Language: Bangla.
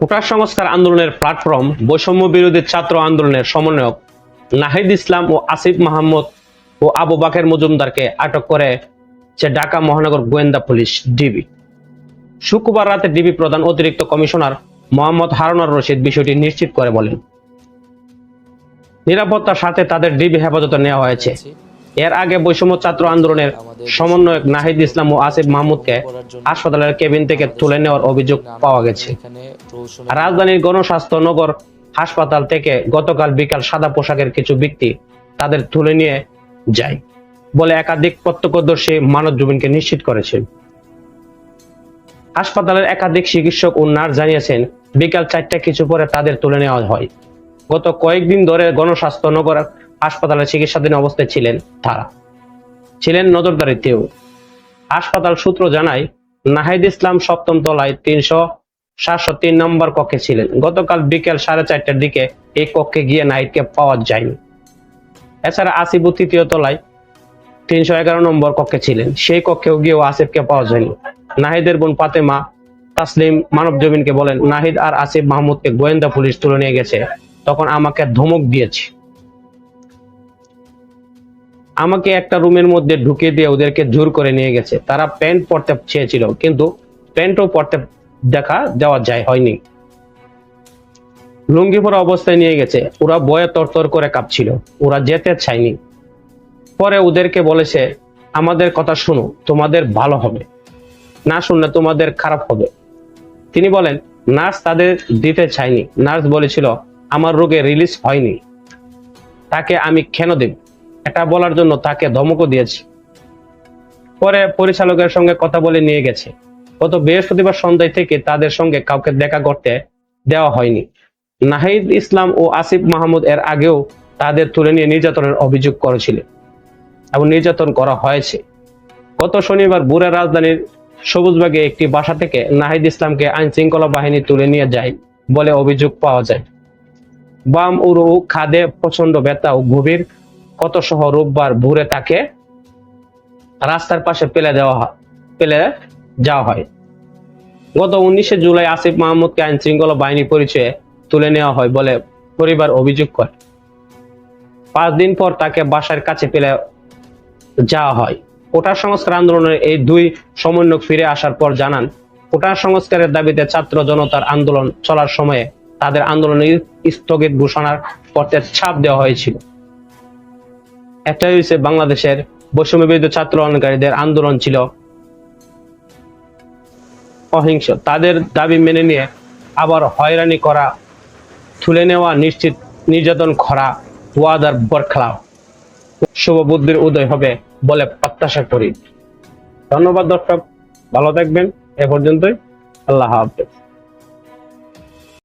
কোটা সংস্কার আন্দোলনের প্ল্যাটফর্ম বৈষম্য বিরোধী ছাত্র আন্দোলনের সমন্বয়ক নাহিদ ইসলাম ও আসিফ মাহমুদ ও আবু বাকের মজুমদারকে আটক করে সে ঢাকা মহানগর গোয়েন্দা পুলিশ ডিবি। শুক্রবার রাতে ডিবি প্রধান অতিরিক্ত কমিশনার মোহাম্মদ হারুনার রশিদ বিষয়টি নিশ্চিত করে বলেন। নিরাপত্তার সাথে তাদের ডিবি হেফাজতে নেওয়া হয়েছে। এর আগে বৈষম্য ছাত্র আন্দোলনের সমন্বয়ক নাহিদ ইসলাম ও আসিফ মাহমুদকে হাসপাতালের কেবিন থেকে তুলে নেওয়ার অভিযোগ পাওয়া গেছে। রাজধানীর গণস্বাস্থ্য নগর হাসপাতাল থেকে গতকাল বিকাল সাদা পোশাকের কিছু ব্যক্তি তাদের তুলে নিয়ে যায় বলে একাধিক প্রত্যক্ষদর্শী মানব জুবিনকে নিশ্চিত করেছেন হাসপাতালের একাধিক চিকিৎসক ও নার্স জানিয়েছেন, বিকাল চারটা কিছু পরে তাদের তুলে নেওয়া হয়। গত কয়েকদিন ধরে গণস্বাস্থ্য নগর হাসপাতালে চিকিৎসাধীন অবস্থায় ছিলেন তারা। ছিলেন নজরদারিতেও হাসপাতাল সূত্র জানায়, নাহিদ ইসলাম সপ্তম তলায় তিনশো সাতশো তিন নম্বর কক্ষে ছিলেন। গতকাল বিকেল সাড়ে চারটার দিকে এই কক্ষে গিয়ে নাহিদকে পাওয়া যায়নি। এছাড়া আসিফ তৃতীয় তলায় তিনশো এগারো নম্বর কক্ষে ছিলেন। সেই কক্ষেও গিয়েও আসিফকে পাওয়া যায়নি। নাহিদের বোন পাতেমা তাসলিম মানব জমিনকে বলেন, নাহিদ আর আসিফ মাহমুদকে গোয়েন্দা পুলিশ তুলে নিয়ে গেছে। তখন আমাকে ধমক দিয়েছে। আমাকে একটা রুমের মধ্যে ঢুকিয়ে দিয়ে ওদেরকে জোর করে নিয়ে গেছে। তারা প্যান্ট পরতে চেয়েছিল, কিন্তু প্যান্টও পরতে দেখা দেওয়া যায় হয়নি। লুঙ্গি পরা অবস্থায় নিয়ে গেছে। ওরা বয়ে তরতর করে কাঁপছিল। ওরা যেতে চায়নি। পরে ওদেরকে বলেছে, আমাদের কথা শুনো, তোমাদের ভালো হবে। না শুনলে তোমাদের খারাপ হবে। তিনি বলেন, নার্স তাদের দিতে চায়নি। নার্স বলেছিল, আমার রোগে রিলিজ হয়নি। তাকে আমি কেন দেব? এটা বলার জন্য তাকে ধমকও দিয়েছি। পরে পরিচালকের সঙ্গে কথা বলে নিয়ে গেছে। গত বৃহস্পতিবার সন্ধ্যায় থেকে তাদের সঙ্গে কাউকে দেখা করতে দেওয়া হয়নি। নাহিদ ইসলাম ও আসিফ মাহমুদ এর আগেও তাদের তুলে নিয়ে নির্যাতনের অভিযোগ করেছিলেন এবং নির্যাতন করা হয়েছে। গত শনিবার বুড়া রাজধানীর সবুজবাগে একটি বাসা থেকে নাহিদ ইসলামকে আইন শৃঙ্খলা বাহিনী তুলে নিয়ে যায় বলে অভিযোগ পাওয়া যায়। বাম উরু খাদে প্রচণ্ড ব্যথা ও গভীর কত সহ রোববার ভোরে তাকে রাস্তার পাশে ফেলে দেওয়া হয় ফেলে যাওয়া হয়। গত উনিশে জুলাই আসিফ মাহমুদকে আইন শৃঙ্খলা বাহিনী পরিচয়ে তুলে নেওয়া হয় বলে পরিবার অভিযোগ করে। পাঁচ দিন পর তাকে বাসার কাছে পেলে যাওয়া হয়। কোটা সংস্কার আন্দোলনের এই দুই সমন্বয়ক ফিরে আসার পর জানান, কোটা সংস্কারের দাবিতে ছাত্র জনতার আন্দোলন চলার সময়ে তাদের আন্দোলন স্থগিত ঘোষণার করতে ছাপ দেওয়া হয়েছিল। একটাই হয়েছে বাংলাদেশের বৈষম্য বিরোধী ছাত্র আন্দোলনকারীদের আন্দোলন ছিল অহিংস। তাদের দাবি মেনে নিয়ে আবার হয়রানি করা, তুলে নেওয়া, নিশ্চিত নির্যাতন করা, ওয়াদার বরখলাফ শুভ বুদ্ধির উদয় হবে বলে প্রত্যাশা করি। ধন্যবাদ দর্শক, ভালো থাকবেন। এ পর্যন্তই। আল্লাহ হাফেজ।